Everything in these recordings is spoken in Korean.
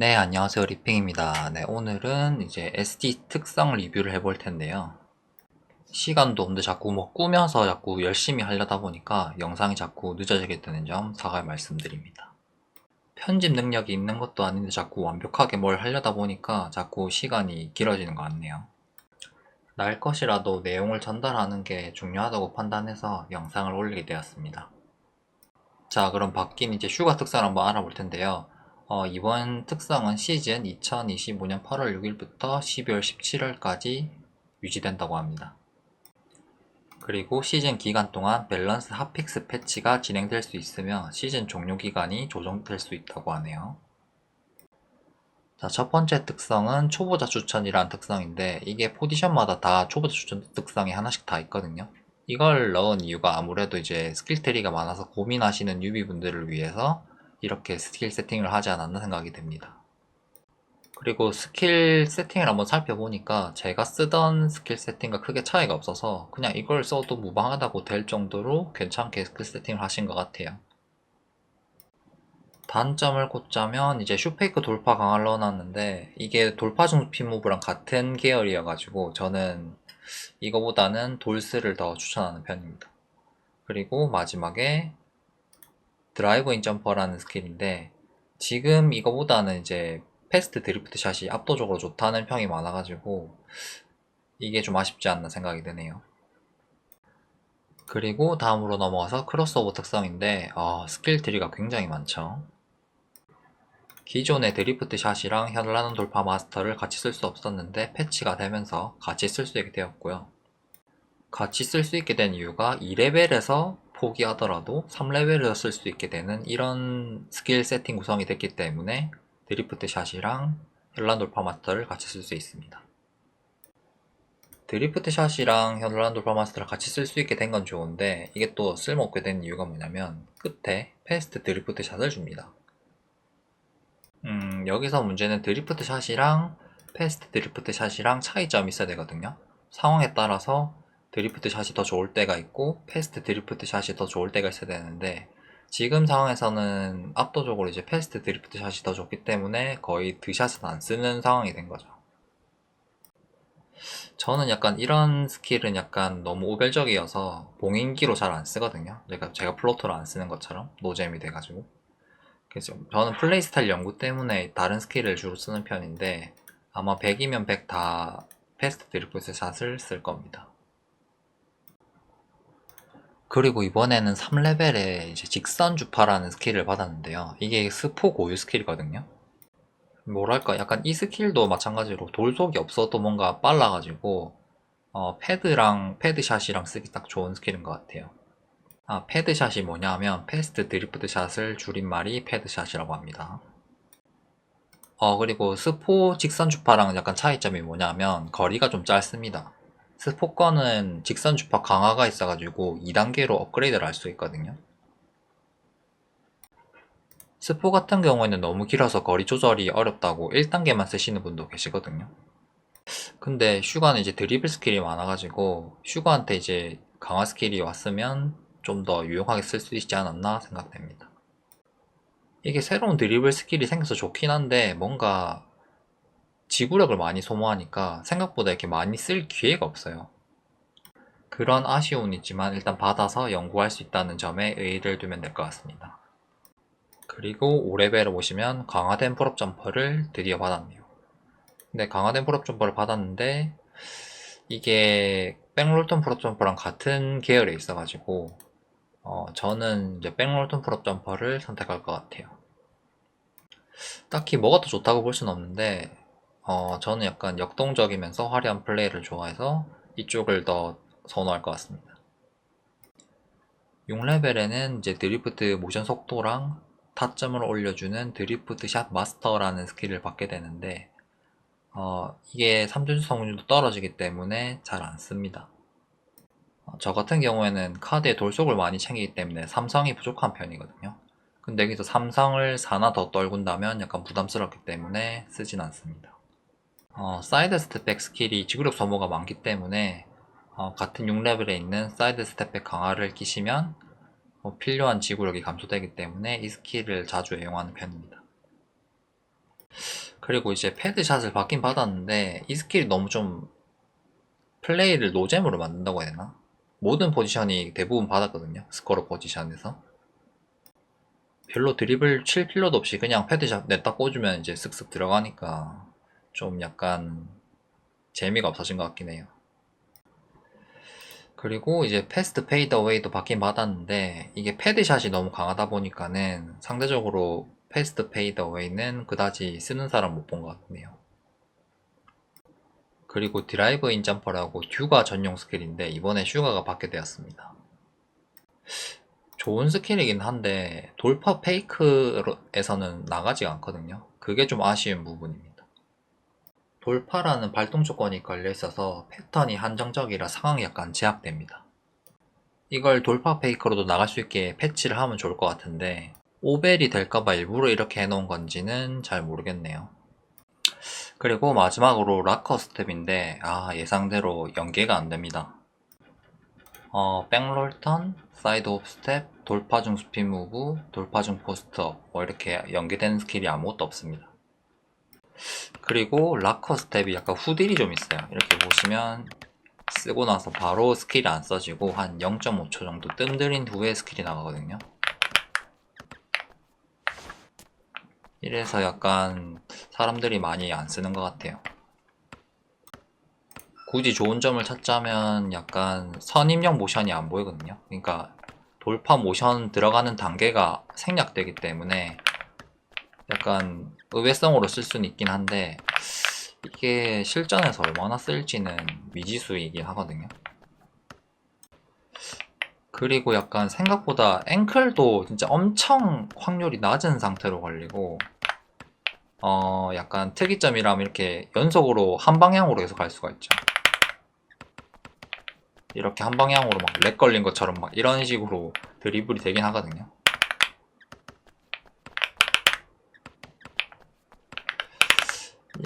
네, 안녕하세요. 리핑입니다. 네, 오늘은 이제 SD 특성 리뷰를 해볼 텐데요. 시간도 없는데 자꾸 뭐 꾸며서 자꾸 열심히 하려다 보니까 영상이 자꾸 늦어지게 되는 점 사과의 말씀드립니다. 편집 능력이 있는 것도 아닌데 자꾸 완벽하게 뭘 하려다 보니까 자꾸 시간이 길어지는 것 같네요. 날 것이라도 내용을 전달하는 게 중요하다고 판단해서 영상을 올리게 되었습니다. 자, 그럼 바뀐 이제 휴가 특성을 한번 알아볼 텐데요. 어, 이번 특성은 시즌 2025년 8월 6일부터 12월 17일까지 유지된다고 합니다. 그리고 시즌 기간 동안 밸런스 핫픽스 패치가 진행될 수 있으며 시즌 종료 기간이 조정될 수 있다고 하네요. 자, 첫 번째 특성은 초보자 추천이라는 특성인데 이게 포지션마다 다 초보자 추천 특성이 하나씩 다 있거든요. 이걸 넣은 이유가 아무래도 이제 스킬 트리가 많아서 고민하시는 유비분들을 위해서 이렇게 스킬 세팅을 하지 않았나 생각이 됩니다. 그리고 스킬 세팅을 한번 살펴보니까 제가 쓰던 스킬 세팅과 크게 차이가 없어서 그냥 이걸 써도 무방하다고 될 정도로 괜찮게 스킬 세팅을 하신 것 같아요. 단점을 꼽자면 이제 슈페이크 돌파 강화를 넣어놨는데 이게 돌파 중피 무브랑 같은 계열이어가지고 저는 이거보다는 돌스를 더 추천하는 편입니다. 그리고 마지막에 드라이브인 점퍼라는 스킬인데 지금 이거보다는 이제 패스트 드리프트 샷이 압도적으로 좋다는 평이 많아가지고 이게 좀 아쉽지 않나 생각이 드네요. 그리고 다음으로 넘어가서 크로스오버 특성인데 아, 스킬 트리가 굉장히 많죠. 기존의 드리프트 샷이랑 현란한 돌파 마스터를 같이 쓸 수 없었는데 패치가 되면서 같이 쓸 수 있게 되었고요. 같이 쓸 수 있게 된 이유가 2레벨에서 포기하더라도 3레벨에서 쓸수 있게 되는 이런 스킬 세팅 구성이 됐기 때문에 드리프트 샷이랑 현란 돌파 마스터를 같이 쓸 수 있습니다. 드리프트 샷이랑 현란 돌파 마스터를 같이 쓸 수 있게 된 건 좋은데 이게 또 쓸모없게 된 이유가 뭐냐면 끝에 패스트 드리프트 샷을 줍니다. 음, 여기서 문제는 드리프트 샷이랑 패스트 드리프트 샷이랑 차이점이 있어야 되거든요. 상황에 따라서 드리프트 샷이 더 좋을 때가 있고 패스트 드리프트 샷이 더 좋을 때가 있어야 되는데 지금 상황에서는 압도적으로 이제 패스트 드리프트 샷이 더 좋기 때문에 거의 드샷은 안 쓰는 상황이 된 거죠. 저는 약간 이런 스킬은 약간 너무 오별적이어서 봉인기로 잘 안 쓰거든요. 제가 제가 플로터를 안 쓰는 것처럼 노잼이 돼가지고. 그래서 저는 플레이 스타일 연구 때문에 다른 스킬을 주로 쓰는 편인데 아마 100이면 100 다 패스트 드리프트 샷을 쓸 겁니다. 그리고 이번에는 3레벨에 이제 직선 주파라는 스킬을 받았는데요. 이게 스포 고유 스킬이거든요. 뭐랄까, 약간 이 스킬도 마찬가지로 돌속이 없어도 뭔가 빨라가지고, 어, 패드랑, 패드샷이랑 쓰기 딱 좋은 스킬인 것 같아요. 아, 패드샷이 뭐냐 하면, 패스트 드리프트 샷을 줄임말이 패드샷이라고 합니다. 어, 그리고 스포 직선 주파랑 약간 차이점이 뭐냐면, 거리가 좀 짧습니다. 스포건은 직선 주파 강화가 있어가지고 2단계로 업그레이드를 할 수 있거든요. 스포 같은 경우에는 너무 길어서 거리 조절이 어렵다고 1단계만 쓰시는 분도 계시거든요. 근데 슈가는 이제 드리블 스킬이 많아가지고 슈가한테 이제 강화 스킬이 왔으면 좀 더 유용하게 쓸 수 있지 않았나 생각됩니다. 이게 새로운 드리블 스킬이 생겨서 좋긴 한데 뭔가 지구력을 많이 소모하니까 생각보다 이렇게 많이 쓸 기회가 없어요. 그런 아쉬움은 있지만 일단 받아서 연구할 수 있다는 점에 의의를 두면 될 것 같습니다. 그리고 5레벨을 보시면 강화된 풀업 점퍼를 드디어 받았네요. 근데 강화된 풀업 점퍼를 받았는데 이게 백롤턴 풀업 점퍼랑 같은 계열에 있어가지고 어, 저는 이제 백롤턴 풀업 점퍼를 선택할 것 같아요. 딱히 뭐가 더 좋다고 볼 수는 없는데 어, 저는 약간 역동적이면서 화려한 플레이를 좋아해서 이쪽을 더 선호할 것 같습니다. 6레벨에는 이제 드리프트 모션 속도랑 타점을 올려주는 드리프트 샷 마스터라는 스킬을 받게 되는데 어, 이게 3준수 성능도 떨어지기 때문에 잘 안 씁니다. 어, 저 같은 경우에는 카드에 돌속을 많이 챙기기 때문에 삼성이 부족한 편이거든요. 근데 여기서 삼성을 4나 더 떨군다면 약간 부담스럽기 때문에 쓰진 않습니다. 어, 사이드 스텝백 스킬이 지구력 소모가 많기 때문에 어, 같은 6레벨에 있는 사이드 스텝백 강화를 끼시면 어, 필요한 지구력이 감소되기 때문에 이 스킬을 자주 애용하는 편입니다. 그리고 이제 패드샷을 받긴 받았는데 이 스킬이 너무 좀 플레이를 노잼으로 만든다고 해야 되나? 모든 포지션이 대부분 받았거든요. 스코어 포지션에서. 별로 드립을 칠 필요도 없이 그냥 패드샷 냈다 꽂으면 이제 쓱쓱 들어가니까 좀 약간 재미가 없어진 것 같긴 해요. 그리고 이제 패스트 페이드 어웨이도 받긴 받았는데 이게 패드샷이 너무 강하다 보니까는 상대적으로 패스트 페이드 어웨이는 그다지 쓰는 사람 못 본 것 같네요. 그리고 드라이브 인 점퍼라고 듀가 전용 스킬인데 이번에 슈가가 받게 되었습니다. 좋은 스킬이긴 한데 돌파 페이크에서는 나가지가 않거든요. 그게 좀 아쉬운 부분입니다. 돌파라는 발동 조건이 걸려 있어서 패턴이 한정적이라 상황이 약간 제약됩니다. 이걸 돌파 페이크로도 나갈 수 있게 패치를 하면 좋을 것 같은데 오벨이 될까봐 일부러 이렇게 해놓은 건지는 잘 모르겠네요. 그리고 마지막으로 락커 스텝인데 아 예상대로 연계가 안 됩니다. 어, 백롤턴, 사이드 옵 스텝, 돌파 중 스핀 무브, 돌파 중 포스터 뭐 이렇게 연계되는 스킬이 아무것도 없습니다. 그리고 락커 스텝이 약간 후딜이 좀 있어요. 이렇게 보시면 쓰고 나서 바로 스킬이 안 써지고 한 0.5초 정도 뜸들인 후에 스킬이 나가거든요. 이래서 약간 사람들이 많이 안 쓰는 것 같아요. 굳이 좋은 점을 찾자면 약간 선입력 모션이 안 보이거든요. 그러니까 돌파 모션 들어가는 단계가 생략되기 때문에 약간 의외성으로 쓸 수는 있긴 한데 이게 실전에서 얼마나 쓸지는 미지수이긴 하거든요. 그리고 약간 생각보다 앵클도 진짜 엄청 확률이 낮은 상태로 걸리고 어 약간 특이점이라면 이렇게 연속으로 한 방향으로 계속 갈 수가 있죠. 이렇게 한 방향으로 막 렉 걸린 것처럼 막 이런 식으로 드리블이 되긴 하거든요.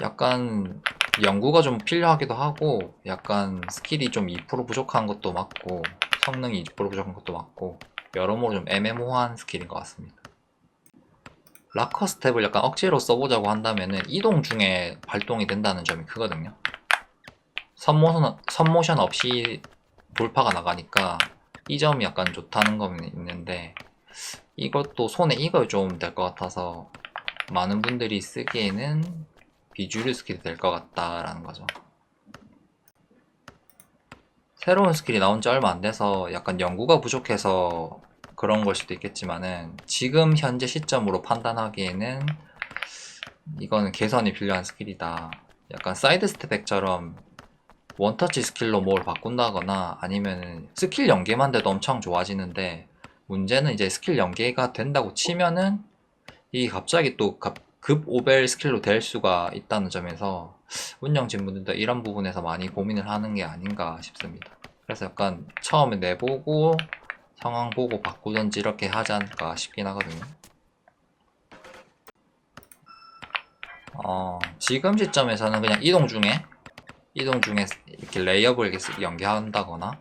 약간 연구가 좀 필요하기도 하고 약간 스킬이 좀 2% 부족한 것도 맞고 성능이 2% 부족한 것도 맞고 여러모로 좀 애매모호한 스킬인 것 같습니다. 락커 스텝을 약간 억지로 써보자고 한다면은 이동 중에 발동이 된다는 점이 크거든요. 선모션, 선모션 없이 돌파가 나가니까 이 점이 약간 좋다는 건 있는데 이것도 손에 익어야 좀 될 것 같아서 많은 분들이 쓰기에는 비주류 스킬이 될 것 같다라는 거죠. 새로운 스킬이 나온 지 얼마 안 돼서 약간 연구가 부족해서 그런 걸 수도 있겠지만은 지금 현재 시점으로 판단하기에는 이거는 개선이 필요한 스킬이다. 약간 사이드 스텝백처럼 원터치 스킬로 뭘 바꾼다거나 아니면은 스킬 연계만 돼도 엄청 좋아지는데 문제는 이제 스킬 연계가 된다고 치면은 이 갑자기 또 급 오벨 스킬로 될 수가 있다는 점에서 운영진 분들도 이런 부분에서 많이 고민을 하는 게 아닌가 싶습니다. 그래서 약간 처음에 내보고 상황 보고 바꾸던지 이렇게 하지 않을까 싶긴 하거든요. 어, 지금 시점에서는 그냥 이동 중에 이동 중에 이렇게 레이업을 이렇게 연계한다거나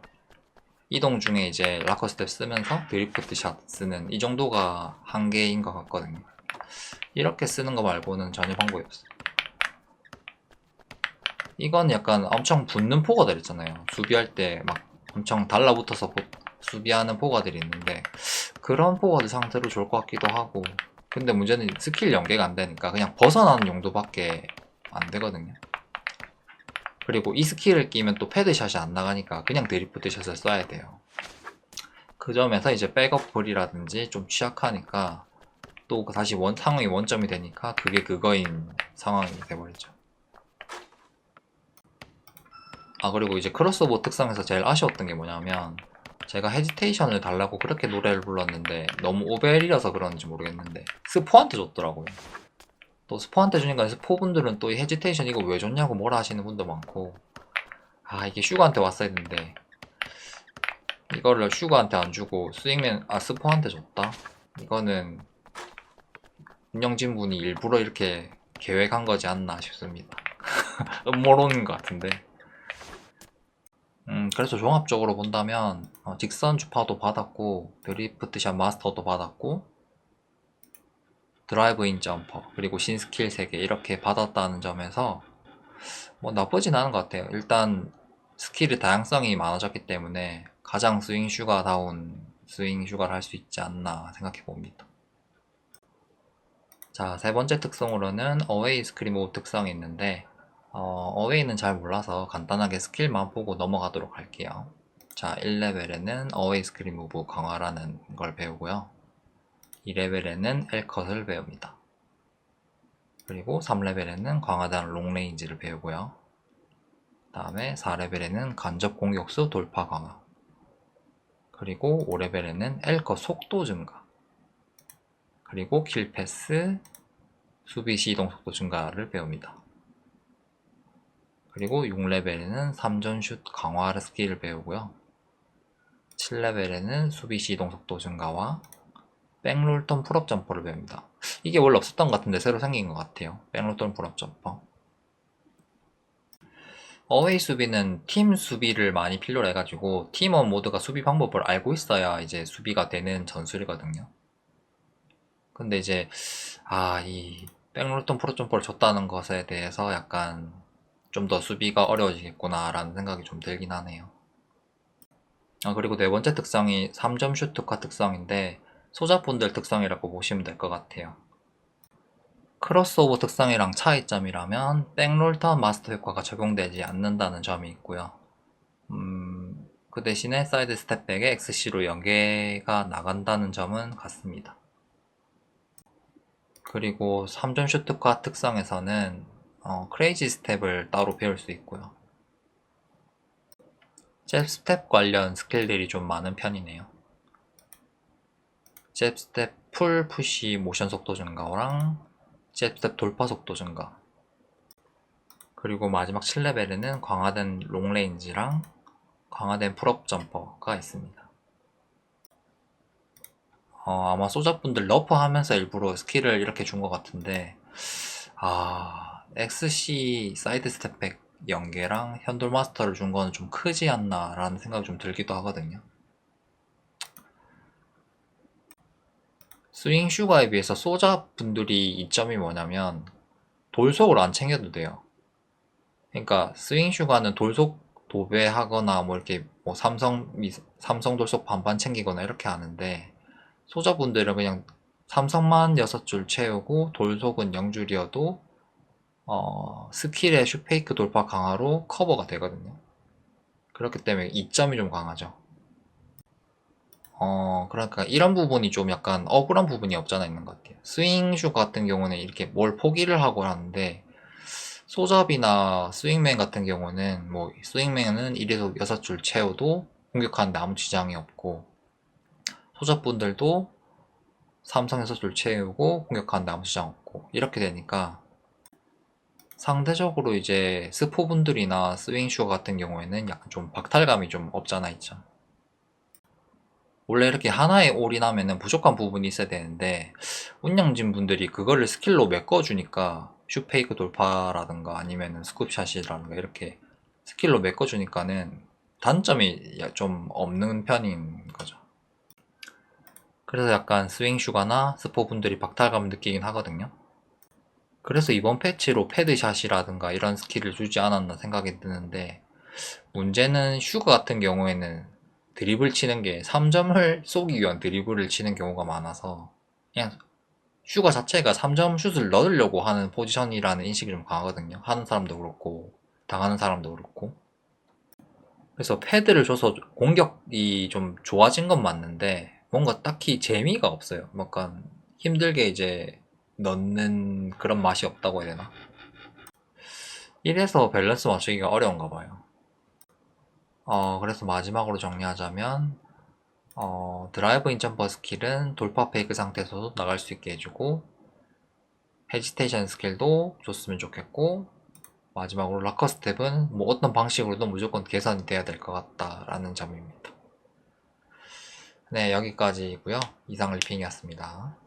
이동 중에 이제 락커 스텝 쓰면서 드리프트 샷 쓰는 이 정도가 한계인 것 같거든요. 이렇게 쓰는 거 말고는 전혀 방법이 없어요. 이건 약간 엄청 붙는 포가들 있잖아요. 수비할 때 막 엄청 달라붙어서 보- 수비하는 포가들이 있는데 그런 포가들 상태로 좋을 것 같기도 하고 근데 문제는 스킬 연계가 안 되니까 그냥 벗어나는 용도밖에 안 되거든요. 그리고 이 스킬을 끼면 또 패드샷이 안 나가니까 그냥 드리프트 샷을 써야 돼요. 그 점에서 이제 백업볼이라든지 좀 취약하니까 또 다시 원 상황이 원점이 되니까 그게 그거인 상황이 돼버리죠. 아 그리고 이제 크로스오버 특성에서 제일 아쉬웠던 게 뭐냐면 제가 헤지테이션을 달라고 그렇게 노래를 불렀는데 너무 오벨이라서 그런지 모르겠는데 스포한테 줬더라고요. 또 스포한테 주니까 스포분들은 또 이 헤지테이션 이거 왜 줬냐고 뭐라 하시는 분도 많고 아 이게 슈가한테 왔어야 했는데 이거를 슈가한테 안 주고 스윙맨 아 스포한테 줬다 이거는 운영진 분이 일부러 이렇게 계획한 거지 않나 싶습니다 음모론인 것 같은데 음 그래서 종합적으로 본다면 어, 직선 주파도 받았고 드리프트샷 마스터도 받았고 드라이브인 점퍼, 그리고 신스킬 3개 이렇게 받았다는 점에서 뭐 나쁘진 않은 것 같아요. 일단 스킬의 다양성이 많아졌기 때문에 가장 스윙 슈가다운 스윙 슈가를 할 수 있지 않나 생각해 봅니다. 자, 세 번째 특성으로는 어웨이 스크린 모브 특성이 있는데 어, 어웨이는 잘 몰라서 간단하게 스킬만 보고 넘어가도록 할게요. 자, 1레벨에는 어웨이 스크린 무브 강화라는 걸 배우고요. 2레벨에는 엘컷을 배웁니다. 그리고 3레벨에는 강화된 롱레인지를 배우고요. 다음에 4레벨에는 간접 공격수 돌파 강화. 그리고 5레벨에는 엘컷 속도 증가. 그리고 킬 패스, 수비 시 이동 속도 증가를 배웁니다. 그리고 6레벨에는 3전슛 강화 스킬을 배우고요. 7레벨에는 수비 시 이동 속도 증가와 백롤턴 풀업 점퍼를 배웁니다. 이게 원래 없었던 것 같은데 새로 생긴 것 같아요. 백롤턴 풀업 점퍼. 어웨이 수비는 팀 수비를 많이 필요로 해가지고 팀원 모두가 수비 방법을 알고 있어야 이제 수비가 되는 전술이거든요. 근데 이제 아 이 백롤턴 풀업 점퍼를 줬다는 것에 대해서 약간 좀 더 수비가 어려워지겠구나라는 생각이 좀 들긴 하네요. 아, 그리고 네 번째 특성이 3점 슈트카 특성인데 소자분들 특성이라고 보시면 될 것 같아요. 크로스오버 특성이랑 차이점이라면 백롤턴 마스터 효과가 적용되지 않는다는 점이 있고요. 음, 그 대신에 사이드 스텝백에 XC로 연계가 나간다는 점은 같습니다. 그리고 3점 슈트카 특성에서는 어, 크레이지 스텝을 따로 배울 수 있고요. 잽 스텝 관련 스킬들이 좀 많은 편이네요. 잽 스텝 풀 푸시 모션 속도 증가랑 잽 스텝 돌파 속도 증가. 그리고 마지막 7레벨에는 강화된 롱레인지랑 강화된 풀업 점퍼가 있습니다. 어, 아마 소자분들 러프 하면서 일부러 스킬을 이렇게 준 것 같은데, 아, XC 사이드 스텝백 연계랑 현돌 마스터를 준 거는 좀 크지 않나 라는 생각이 좀 들기도 하거든요. 스윙 슈가에 비해서 소자 분들이 이점이 뭐냐면 돌속을 안 챙겨도 돼요. 그러니까 스윙 슈가는 돌속 도배하거나 뭐 이렇게 뭐 삼성 미, 삼성 돌속 반반 챙기거나 이렇게 하는데 소자 분들은 그냥 삼성만 6줄 채우고 돌속은 0줄이어도 어, 스킬의 슈페이크 돌파 강화로 커버가 되거든요. 그렇기 때문에 이점이 좀 강하죠. 어, 그러니까 이런 부분이 좀 약간 억울한 부분이 없잖아 있는 것 같아요. 스윙슈 같은 경우는 이렇게 뭘 포기를 하고 하는데, 소잡이나 스윙맨 같은 경우는 뭐, 스윙맨은 1에서 6줄 채워도 공격하는데 아무 지장이 없고, 소잡분들도 삼성 6줄 채우고 공격하는데 아무 지장 없고, 이렇게 되니까, 상대적으로 이제 스포분들이나 스윙슈 같은 경우에는 약간 좀 박탈감이 좀 없잖아 있죠. 원래 이렇게 하나에 올인하면은 부족한 부분이 있어야 되는데 운영진 분들이 그거를 스킬로 메꿔주니까 슈페이크 돌파라든가 아니면은 스쿱샷이라든가 이렇게 스킬로 메꿔주니까는 단점이 좀 없는 편인 거죠. 그래서 약간 스윙 슈가나 스포 분들이 박탈감을 느끼긴 하거든요. 그래서 이번 패치로 패드샷이라든가 이런 스킬을 주지 않았나 생각이 드는데 문제는 슈가 같은 경우에는 드리블 치는 게 3점을 쏘기 위한 드리블을 치는 경우가 많아서 그냥 슈가 자체가 3점 슛을 넣으려고 하는 포지션이라는 인식이 좀 강하거든요. 하는 사람도 그렇고 당하는 사람도 그렇고 그래서 패드를 줘서 공격이 좀 좋아진 건 맞는데 뭔가 딱히 재미가 없어요. 약간 힘들게 이제 넣는 그런 맛이 없다고 해야 되나? 이래서 밸런스 맞추기가 어려운가 봐요. 어, 그래서 마지막으로 정리하자면, 어, 드라이브 인 점퍼 스킬은 돌파 페이크 상태에서도 나갈 수 있게 해주고, 헤지테이션 스킬도 줬으면 좋겠고, 마지막으로 락커 스텝은 뭐 어떤 방식으로도 무조건 개선이 돼야 될 것 같다라는 점입니다. 네, 여기까지고요 이상 리핑이었습니다.